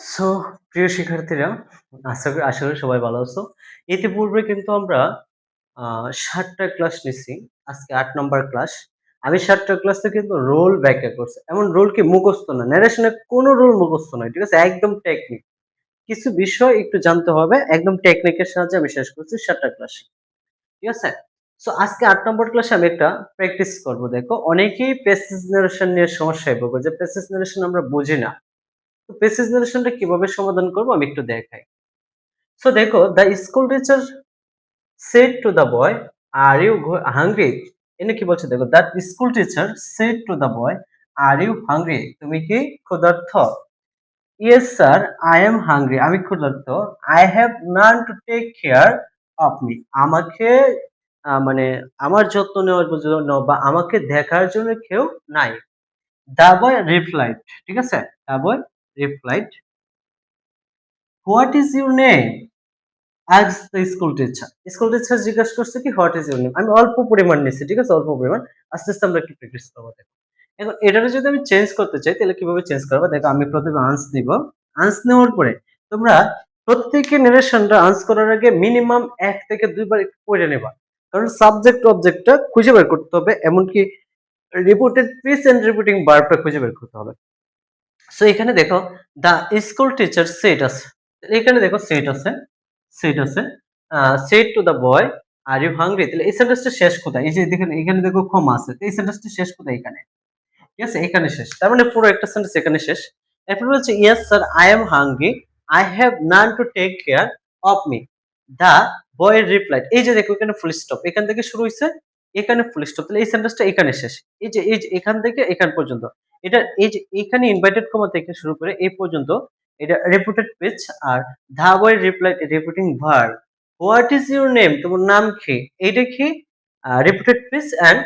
So প্রিয় শিক্ষার্থীরা, আশা করি আশা করি সবাই ভালো আছো। ইতিপূর্বে কিন্তু আমরা সাতটা ক্লাস নিছি। আজকে আট নম্বর ক্লাস আমি সাতটা ক্লাসে কিন্তু রোল ব্যাখ্যা করছি। এমন রোল কি মুখস্থ না। ন্যারেশনে কোনো রোল মুখস্থ নয়, ঠিক আছে? একদম টেকনিক কিছু বিষয় একটু জানতে হবে, একদম টেকনিকের সাহায্যে আমি শেষ করছি সাতটা ক্লাস ঠিক আছে? সো আজকে আট নম্বর ক্লাসে আমি একটা প্র্যাকটিস করব, দেখো। অনেকেই প্যাসেজ নারেশন নিয়ে সমস্যায় ভোগো। যে প্যাসেজ নারেশন আমরা বুঝি না। তো প্যাসেজ নারেশনটা কীভাবে সমাধান করব আমি একটু দেখাই। সো দেখো the school teacher said to the boy are you hungry এনে কি বলছে? দেখো that school teacher said to the boy are you hungry তুমি কি ক্ষুধার্ত? Yes sir I am hungry আমি ক্ষুধার্ত। I have none to take care of me আমাকে মানে আমার যত্ন নেওয়ার জন্য বা আমাকে দেখার জন্য কেউ নাই। দা বয় রিপ্লাইড ঠিক আছে? The boy replied what is your name আজ the school teacher school teacher জিজ্ঞাসা করছে কি হোয়াট ইজ ইউর নেম আমি অল্প পরিমাণ নিচ্ছি, ঠিক আছে? অল্প পরিমাণ। আস্তে আস্তে আমরা একটু প্র্যাকটিস করব, দেখো। এখন এটাকে যদি আমি চেঞ্জ করতে চাই, তাহলে কীভাবে চেঞ্জ করব? দেখো, আমি প্রথমে আনস দিব আনস নেওয়ার পরে তোমরা প্রত্যেকে নারেশনটা আনস করার আগে মিনিমাম এক থেকে দুইবার একটু পড়ে নেবা। কারণ সাবজেক্ট অবজেক্টটা খুঁজে বের করতে হবে, এমনকি রিপোর্টেড পিস এন্ড রিপোর্টিং বার্বটা খুঁজে বের করতে হবে। সো এখানে দেখো দা স্কুল টিচার সেট আছে এখানে দেখো সেট আছে সেট আছে said to the boy are you hungry তাহলে এই সেন্টেন্সটা শেষ কোথায়? এই যে দেখেন, এখানে দেখো ক্ষমা আছে, এই সেন্টেন্সটা শেষ কোথায় এখানে? ঠিক আছে, এখানে শেষ। তার মানে পুরো একটা সেন্টেন্স এখানে শেষ। এরপর বলছে yes sir I am hungry I have none to take care of me the boy replied এই যে দেখো, এখানে ফুল স্টপ এখান থেকে শুরু হয়েছে এখানে ফুল স্টপ তাহলে এই সেন্টেন্সটা এখানে শেষ। এই যে এই যে, এখান থেকে এখান পর্যন্ত। এটা এই যে এখানে ইনভাইটেড কমা থেকে শুরু করে এই পর্যন্ত এটা reported speech R the boy replied reporting verb what is your name তোমার নাম কি? এইটা কি? রিপিটেড পেজ এন্ড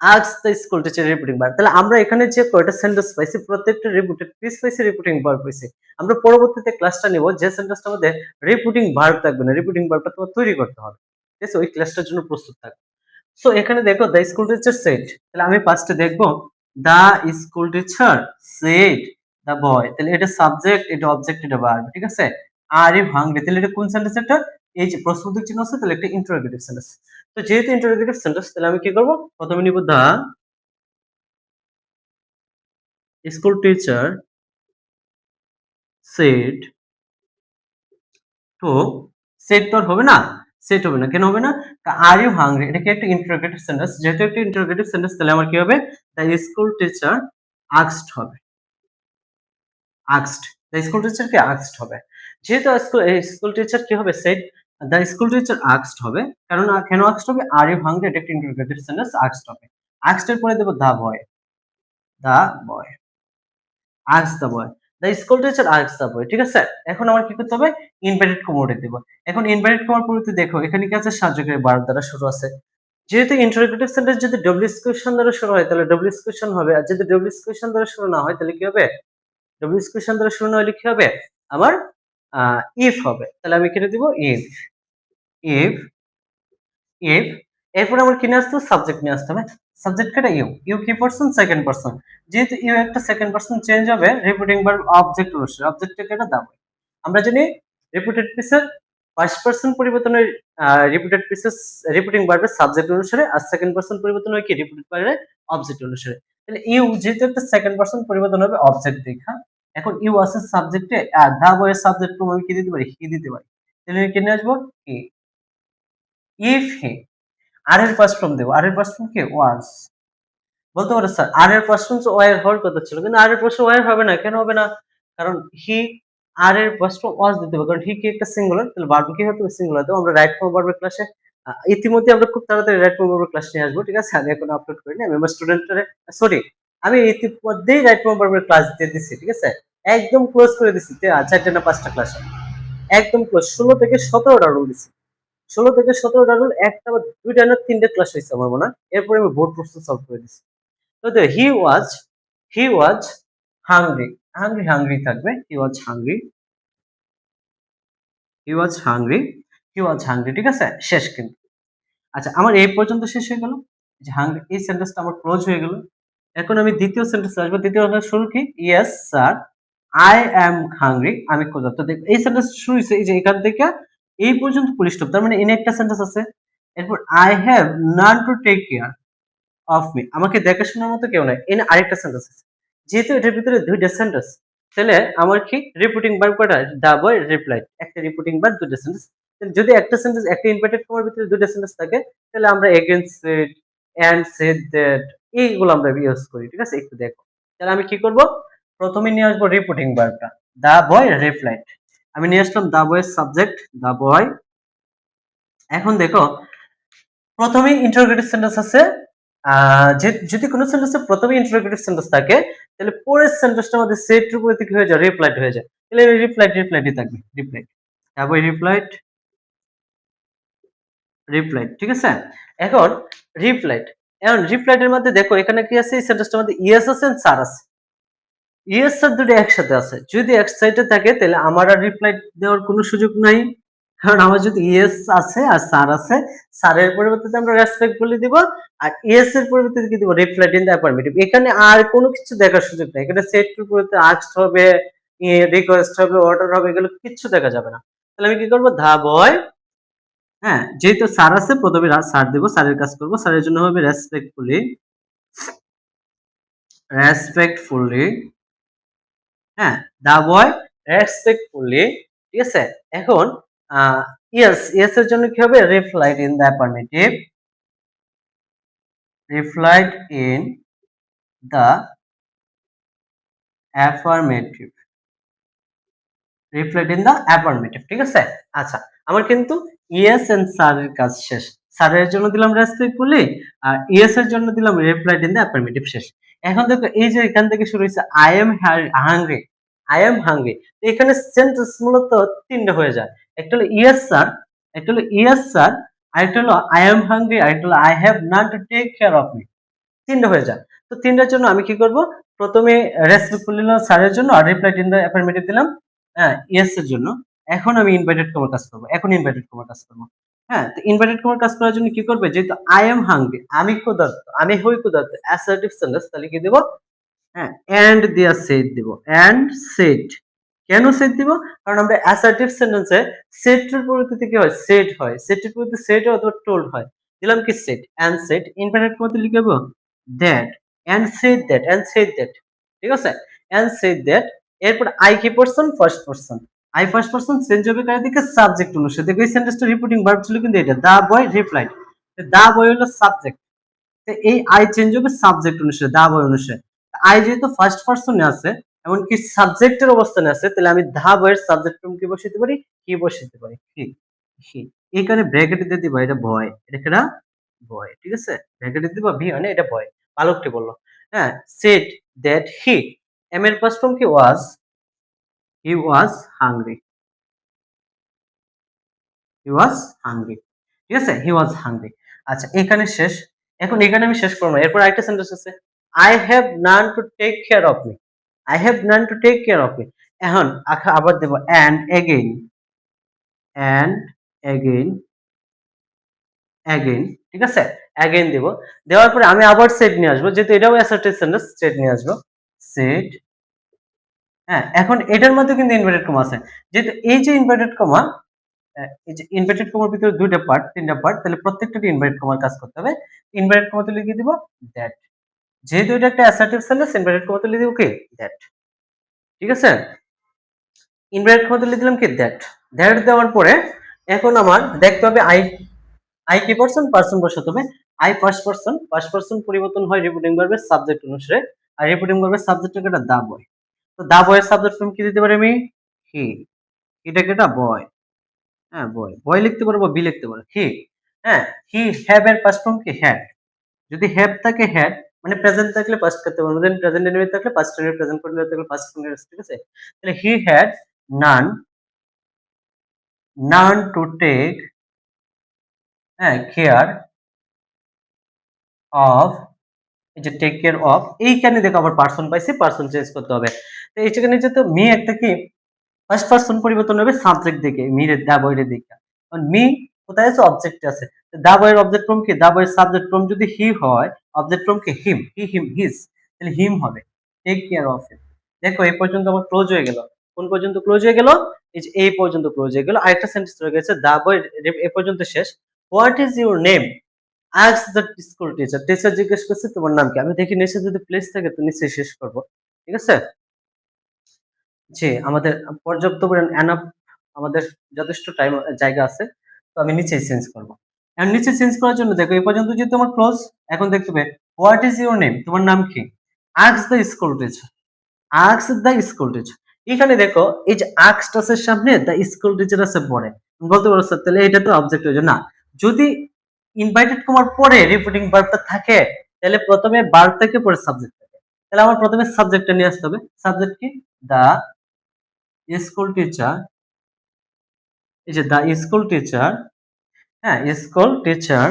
আজ the school teacher reporting verb তাহলে আমরা এখানে যে কয়টা সেন্টেন্স পাইছি, প্রত্যেকটা রিপিটেড পেজ পাইছি রিপোর্টিং ভার্ব পাইছি। আমরা পরবর্তীতে ক্লাসটা নিব, যে সেন্টেন্সটা আমাদের রিপিটিং ভার্ব থাকবে না রিপিটিং ভার্বটা তোমার তৈরি করতে হবে। ঠিক আছে? ওই ক্লাসটার জন্য প্রস্তুত থাকবে সো এখানে দেখো দ্য স্কুল টিচার সেট তাহলে আমি ফার্স্টে দেখব the school teacher said the boy তাহলে এটা সাবজেক্ট এটা অবজেক্ট এটা ভার্ব ঠিক আছে? আর ইউ হাংরি তাহলে এটা কোন সেন্টেন্স একটা এই যে প্রশ্নবোধক চিহ্ন আছে, তাহলে একটা ইন্টারোগেটিভ সেন্টেন্স তো যেহেতু ইন্টারোগেটিভ সেন্টেন্স তাহলে আমি কি করব? প্রথমে নিব the school teacher said to said to হবে না? সেট হবে না। কেন হবে না? আর ইউ হাংরি এটা কি একটা ইন্টারোগেটিভ সেন্টেন্স যেহেতু একটা ইন্টারোগেটিভ সেন্টেন্স তাহলে আমার কি হবে? দ্য স্কুল টিচার আক্সড হবে। আক্সড দ্য স্কুল টিচার কি আক্সড হবে। যেহেতু স্কুল টিচার কি হবে? সেট দ্য স্কুল টিচার আক্সড হবে। কারণ কেন আক্সড হবে? আর ইউ হাংরি এটা একটা ইন্টারোগেটিভ সেন্টেন্স আক্সড হবে। আক্সড এর পরে দেব the boy the boy asks the boy the school teacher asks the boy ঠিক আছে, এখন আমার কি করতে হবে? ইনভার্টেড কমোডে দেব। এখন ইনভার্টেড কমার পরিবর্তে দেখো, এখানে কি আছে? সাহায্যকারী বার দ্বারা শুরু আছে। যেহেতু ইন্টারোগেটিভ সেন্টেন্স যদি ডব্লিউএস কোয়েশন দ্বারা শুরু হয়, তাহলে ডব্লিউএস কোয়েশন হবে। আর যদি ডব্লিউএস কোয়েশন দ্বারা শুরু না হয়, তাহলে কি হবে? ডব্লিউএস কোয়েশন দ্বারা শুরু না হলে কি হবে? আমার ইফ হবে। তাহলে আমি কেটে দিব ইফ ইফ ইফ এরপর আমার কি নিয়ে আসতে সাবজেক্ট নিয়ে আসতে হবে। সাবজেক্ট কেটে ইউ ইউ কি পারসন সেকেন্ড পারসন যেহেতু ইউ একটা সেকেন্ড পারসন চেঞ্জ হবে রিপিটিং ভার্ব অবজেক্ট অনুসারে অবজেক্ট কেটে দাও আমরা জানি রিপিটেড পিসের ফার্স্ট পারসন পরিবর্তনের রিপিটেড পিসেস রিপিটিং ভার্বের সাবজেক্ট অনুসারে আর সেকেন্ড পারসন পরিবর্তন হয় কি? রিপিটেড ভার্বের অবজেক্ট অনুসারে। তাহলে ইউ যেহেতু একটা সেকেন্ড পারসন পরিবর্তন হবে অবজেক্ট দেখা। এখন ইউ আছে সাবজেক্টে আর দা বয়ের সাবজেক্ট আমি কি দিতে পারি? হি দিতে পারি। তাহলে আমি কিনে আসব হি ইফ হি আর এর ফার্স্ট ফর্ম দেবো। আর এর ফার্স্ট ফর্ম ওয়াজ বলতে স্যার আর এর ফার্স্ট ফর্ম ওয়ার হওয়ার কথা ছিল, কিন্তু আর এর ফার্স্ট হবে না, কেন হবে না? কারণ হি আর এর ফার্স্ট ফর্ম ওয়াজ দিতে হবে, কারণ হি কি একটা সিঙ্গুলার তাহলে কি হতে সিঙ্গুলার আমরা রাইট ফর্ম ক্লাসে ইতিমধ্যে আমরা খুব তাড়াতাড়ি রাইট ফর্ম ক্লাস নিয়ে আসব, ঠিক আছে? আমি এখন আপলোড করিনি, আমি আমার স্টুডেন্টের সরি আমি ইতিমধ্যেই রাইট ফর্ম ভার্বের ক্লাস দিয়ে দিচ্ছি ঠিক আছে? একদম ক্লোজ করে দিচ্ছি চারটে না পাঁচটা ক্লাসে একদম ক্লোজ ষোলো থেকে সতেরোটা রুল দিচ্ছি ষোলো থেকে সতেরোটা রুল একটা বা দুইটা না তিনটে ক্লাস হয়েছে আমার মনে হয়। এরপরে আমি বোর্ড প্রশ্ন সলভ করে দিচ্ছি তো he was he was hungry hungry hungry থাকবে। He was hungry he was hungry he was hungry ঠিক আছে? শেষ কিন্তু। আচ্ছা আমার এই পর্যন্ত শেষ হয়ে গেল। যে হাংরি এই সেন্টেন্সটা আমার ক্লোজ হয়ে গেল। এখন আমি দ্বিতীয় সেন্টেন্স আসব। দ্বিতীয় শুরু কি? Yes sir I am hungry আমি ক্ষুধার্ত দেখ, এই সেন্টেন্স শুরু হয়েছে, এই যে এখান থেকে এই পর্যন্ত পুলিশ স্টপ তার মানে এনে একটা সেন্টেন্স আছে, এরপর I have none to take care of me আমাকে দেখাশোনার মতো কেউ নাই, এনে আরেকটা সেন্টেন্স আছে। যেহেতু এটার ভিতরে দুইটা সেন্টেন্স তাহলে আমার কি রিপোর্টিং ভার্ব কয়টা দা বয় রিপ্লাইড একটা রিপোর্টিং ভার্ব দুইটা সেন্টেন্স যদি একটা সেন্টেন্স একটা ইনভার্টেড ফর্মের ভিতরে দুইটা সেন্টেন্স থাকে, তাহলে আমরা against it and said that এইগুলো আমরা ইউজ করি, ঠিক আছে? একটু দেখো। তাহলে আমি কি করব? প্রথমে নিয়ে আসব রিপোর্টিং ভার্বটা দা বয় রিপ্লাইড আমি নিয়ে আসলাম দা বয়ের সাবজেক্ট দা বয়। এখন দেখো প্রথমে ইন্টারোগেটিভ সেন্টেন্স আছে। যদি কোনো সেন্টেন্সে প্রথমে ইন্টারোগেটিভ সেন্টেন্স থাকে, তাহলে পরের সেন্টেন্সটা আমাদের সেট উপরে থেকে হয়ে যায় রিপ্লাইড হয়ে যায়। তাহলে রিপ্লাইড রিপ্লাইডই থাকবে রিপ্লাইড তারপর রিপ্লাইড রিপ্লাইড ঠিক আছে? এখন রিপ্লাইড এখন রিপ্লাইডের মধ্যে দেখো, এখানে কি আছে? এই সেন্টেন্সটার মধ্যে ইয়েস আছে স্যার আছে। ইয়েস স্যার দুটো একসাথে আছে। যদি এক সাইডে থাকে, তাহলে আমার আর রিপ্লাই দেওয়ার কোনো সুযোগ নাই। কারণ আমার যদি ইয়েস আছে আর স্যার আছে স্যারের পরিবর্তে আমরা রেসপেক্ট বলে দিব আর ইয়েস এর পরিবর্তে কি দিব? রিপ্লাইড ইন দ্য অ্যাফার্মেটিভ এখানে আর কোনো কিছু দেখার সুযোগ নাই। এখানে সেট এর পরিবর্তে আস্কড হবে রিকোয়েস্ট হবে অর্ডার হবে, এগুলো কিচ্ছু দেখা যাবে না। তাহলে আমি কি করব? ধা বয় হ্যাঁ যেহেতু স্যার আছে, প্রথমে স্যার দেবো স্যারের কাজ করব। স্যারের জন্য হবে রেসপেক্টফুলি রেসপেক্টফুলি হ্যাঁ দা বয় রেসপেক্টফুলি ঠিক আছে? এখন ইয়েস ইয়েস এর জন্য কি হবে? Replied in the affirmative replied in the affirmative replied in the affirmative ঠিক আছে? আচ্ছা আমার কিন্তু ইয়েস এন্ড স্যারের কাজ শেষ। স্যারের জন্য দিলাম রেসপেক্টফুলি আর ইয়েস এর জন্য দিলাম রিপ্লাইড ইন দ্য অ্যাফার্মেটিভ শেষ। এখন দেখো, এই যে এখান থেকে শুরু হয়েছে I am hungry I am hungry এখানে সেন্টেন্স মূলত তিনটা হয়ে যায়। একটা হলো ইয়েস স্যার একটা হলো ইয়েস স্যার আরেকটা হলো আই এম হাংরি আরেকটা হলো I have none to take care of me তিনটা হয়ে যায়। তো তিনটার জন্য আমি কি করব? প্রথমে রেসপেক্টফুল দিলাম স্যারের জন্য, আর রিপ্লাইড ইন দ্য অ্যাফার্মেটিভ দিলাম হ্যাঁ ইয়েস এর জন্য। এখন আমি ইনভাইটেড কমার কাজ করব, এখন ইনভাইটেড কমার কাজ করব। হ্যাঁ তো ইনভাইটেড কমার কাজ করার জন্য কি করবে? যেহেতু আই এম হাংরি আমি ক্ষুধার্ত, আমি হই ক্ষুধার্ত অ্যাসার্টিভ সেন্টেন্স তাহলে কি দেব? হ্যাঁ এন্ড দিয়া সেট দেব এন্ড সেট কেন সেট দিব? কারণ আমরা অ্যাসার্টিভ সেন্টেন্সে সেটের পরিবর্তে কি হয়? সেট হয়। সেটের পরিবর্তে সেট অথবা টোল্ড হয়। দিলাম কি সেট এন্ড সেট ইনভাইটেড কমাতে লিখে দেবো that and said that and said that ঠিক আছে? এন্ড সেট দ্যাট এরপর আই কি person first person I first person change হবে কার দিকে? সাবজেক্ট অনুসারে দেখো এই সেন্টেন্সটা রিপোর্টিং ভার্ব ছিল কিন্তু এটা। দা বয় রিপ্লাইড দা বয় হলো সাবজেক্ট তো এই আই চেঞ্জ হবে সাবজেক্ট অনুসারে দা বয় অনুসারে। আই যেহেতু ফার্স্ট পারসনে আছে, এমনকি সাবজেক্টের অবস্থানে আছে, তাহলে আমি দা বয়ের সাবজেক্ট ফর্ম কি বসাতে পারি? কি বসাতে পারি? কি হি এখানে ব্র্যাকেটে দিয়ে দিব, এটা বয় এটা কেনা বয় ঠিক আছে? ব্র্যাকেটে দিব ভি মানে এটা বয় বালকটি বলল হ্যাঁ সেট দ্যাট হি এম এর ফার্স্ট ফর্ম কি was he was hungry he was hungry ঠিক আছে? হি ওয়াজ হাংরি আচ্ছা এখানে শেষ। এখন এখানে আমি শেষ করব। এরপর আরেকটা সেন্টেন্স আছে। I have none to take care of me I have none to take care of me এখন আবার দেব। And again and again again ঠিক আছে? অ্যাগেইন দেব। দেওয়ার পরে আমি আবার সেট নিয়ে আসব। যেহেতু এটাও অ্যাসার্টিভ সেন্টেন্স সেট নিয়ে আসব। সেট হ্যাঁ এখন এটার মধ্যে কিন্তু ইনভার্টেড কমা আছে। যেহেতু এই যে ইনভার্টেড কমা এই যে ইনভার্টেড কমার ভিতরে দুইটা পার্ট তিনটা পার্ট তাহলে প্রত্যেকটা ইনভার্টেড কমার কাজ করতে হবে। ইনভার্টেড কমাতে লিখে দিব দ্যাট যেহেতু এটা একটা অ্যাসার্টিভ সেন্টেন্স ইনভার্টেড কমাতে লিখে দিব কি? দ্যাট ঠিক আছে? ইনভার্টেড কমাতে লিখে দিলাম কি? দ্যাট দ্যাট দেওয়ার পরে এখন আমার দেখতে হবে আই আই কি পারসন পারসন বসাতে হবে। I first person first person পরিবর্তন হয় রিপোর্টিং ভার্বের সাবজেক্ট অনুসারে। আর রিপোর্টিং ভার্বের সাবজেক্ট একটা দা বয় তো দা বয়ের সাবজেক্ট ফর্ম কি দিতে পারি আমি হি। এটাকে একটা বয় হ্যাঁ বয় বয় লিখতে পারব বি লিখতে পারব হি। হ্যাঁ হি হ্যাভ এর ফার্স্ট ফর্ম কি? হ্যাড যদি হ্যাভ থাকে হ্যাড মানে প্রেজেন্ট থাকলে পাস্ট করতে পারব দেন প্রেজেন্ট ইনভেট থাকলে পাস্ট টেন্স প্রেজেন্ট কন্টিনিউয়াস থাকলে পাস্ট কন্টিনিউয়াস ঠিক আছে? তাহলে he had none none to take হ্যাঁ কেয়ার অফ এই যে টেক কেয়ার অফ এইখানে দেখো আবার পার্সন পাইছি পার্সন চেঞ্জ করতে হবে। এইখানে যেহেতু মি একটা কি? ফার্স্ট পার্সন পরিবর্তন হবে সাবজেক্ট দিকে মিরে দা বইয়ের দিকে মি কোথায় আছে? অবজেক্টে আছে। দা, বইয়ের অবজেক্ট ফর্ম কি? দা, বইয়ের সাবজেক্ট ফর্ম যদি হি হয় অবজেক্ট ফর্ম কি? হিম হি হিম হিজ তাহলে হিম হবে। টেক কেয়ার অফ ইট দেখো, এই পর্যন্ত আমার ক্লোজ হয়ে গেল। কোন পর্যন্ত ক্লোজ হয়ে গেল? এই এই পর্যন্ত ক্লোজ হয়ে গেল। আরেকটা সেন্টেন্স রয়ে গেছে, দা বয় এ পর্যন্ত শেষ। What is your name ask the school teacher teacher জিজ্ঞেস করছে, তোমার নাম কি? আমি দেখি নিচে যদি প্লেস থাকে, তো নিচে শেষ করব। ঠিক আছে? জি আমাদের পর্যাপ্ত পরিমাণ এনাফ আমাদের যথেষ্ট টাইম জায়গা আছে, তো আমি নিচে চেঞ্জ করব। এখন নিচে চেঞ্জ করার জন্য দেখো, এই পর্যন্ত যদি তোমার ক্লোজ এখন দেখতে পাবে হোয়াট ইজ ইউর নেম তোমার নাম কি? Ask the school teacher ask the school teacher এখানে দেখো, এই যে আক্সটাসের সামনে দ্য স্কুল টিচার আছে পরে। বলতে পারো স্যার তাহলে এটা তো অবজেক্ট হয়ে না, যদি ইনভাইটেড কমার পরে রিপোর্টিং ভার্বটা থাকে, তাহলে প্রথমে ভার্ব থেকে পরে সাবজেক্ট থাকে। তাহলে আমার প্রথমে সাবজেক্টটা নিয়ে আসতে হবে। সাবজেক্ট কি? দা স্কুল টিচার, এই যে দা স্কুল টিচার হ্যাঁ স্কুল টিচার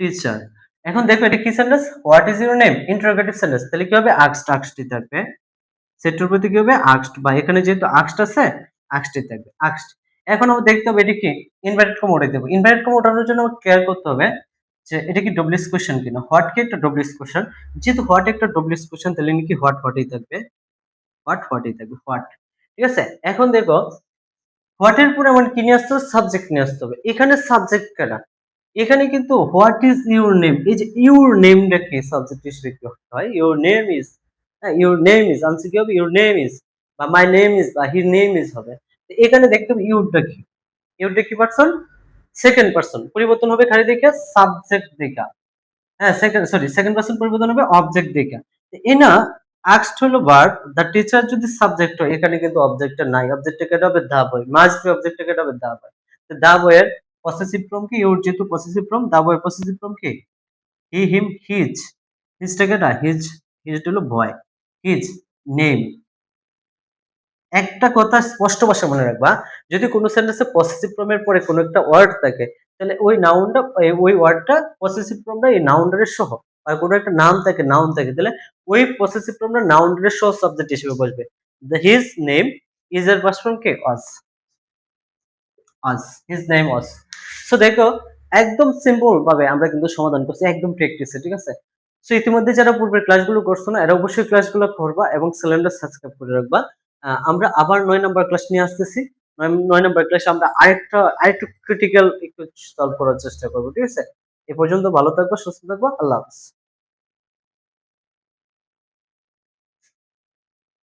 টিচার। এখন দেখো এটা কি sentence what is your name interrogative sentence তাহলে কি হবে? আক্সড আক্সটি থাকবে। সেটুর প্রতি কি হবে? আক্সড বা এখানে যেহেতু আক্সড আছে আক্সটি থাকবে। আক্সড এখন আমরা দেখতে হবে এটা কি? ইনভাইটেড ফর্ম ওঠাই দেবো ইনভাইটেড ফর্ম ওঠানোর জন্য কেয়ার করতে হবে যে এটা কি ডব্লিউএস কোশ্চেন কিনা। হোয়াট কি একটা ডব্লিউএস কোশ্চেন যেহেতু হোয়াট একটা ডব্লিউএস কোশ্চেন তাহলে কি হোয়াট হোয়াটই থাকবে? হোয়াট হোয়াটই থাকবে? হোয়াট ঠিক আছে? এখন দেখো হোয়াটের পরে আমার কি নিয়ে আসতে হবে? সাবজেক্ট নিয়ে আসতে হবে। এখানে সাবজেক্ট কেনা। এখানে কিন্তু হোয়াট ইজ ইউর নেম এই যে ইউর নেমটা কি? সাবজেক্ট হিসেবে কি হয় ইউর নেম ইজ হ্যাঁ ইউর নেম ইজ আনসার কি হবে? ইউর নেম ইজ বা মাই নেম ইজ বা হির নেম ইজ হবে। এখানে দেখতে হবে ইউরটা কি? ইউরটা কি পারসন সেকেন্ড পারসন পরিবর্তন হবে খালি দেখে সাবজেক্ট দেখা হ্যাঁ সেকেন্ড সরি সেকেন্ড পারসন পরিবর্তন হবে অবজেক্ট দেখা এনা আক্সড হলো ভার্ব দ্য টিচার যদি সাবজেক্ট হয়, এখানে কিন্তু অবজেক্টটা নাই। অবজেক্টটা কেটে হবে দা বই মাস্ট বি অবজেক্টটা কেটে হবে দা তো দা বইয়ের পসেসিভ ফর্ম কি? ইউর যেহেতু পসেসিভ ফর্ম দা বইয়ের পসেসিভ ফর্ম কি? হি হিম হিজ হিজটা কেটা? হিজ হিজ হলো বয় হিজ নেম একটা কথা স্পষ্ট ভাষা মনে রাখবা, যদি কোনো সেন্টেন্সে পসেসিভ ফর্মের পরে কোনো একটা ওয়ার্ড থাকে, তাহলে ওই নাউনটা ওই ওয়ার্ডটা পসেসিভ ফর্মটা এই নাউন্ডারের সহ। বা কোনো একটা নাম থাকে নাউন থাকে, তাহলে ওই পসেসিভ ফর্মটা নাউন্ডারের সহ সাবজেক্ট হিসেবে বসবে। দ্য হিজ নেম ইজ এর পাস্ট ফর্ম কে অস অস হিজ নেম অস সো দেখো, একদম সিম্পল ভাবে আমরা কিন্তু সমাধান করছি, একদম প্র্যাকটিসে ঠিক আছে? সো ইতিমধ্যে যারা পূর্বের ক্লাসগুলো করছ না, এরা অবশ্যই ক্লাসগুলো করবা এবং সিলিন্ডার সাবস্ক্রাইব করে রাখবা। আমরা আবার নয় নাম্বার ক্লাস নিয়ে আসতেছি। নয় নাম্বার ক্লাসে আমরা আরেকটা, আরেকটু ক্রিটিক্যাল একটু সলভ করার চেষ্টা করব, ঠিক আছে? এ পর্যন্ত ভালো থাকব সুস্থ থাকব আল্লাহ হাফিজ।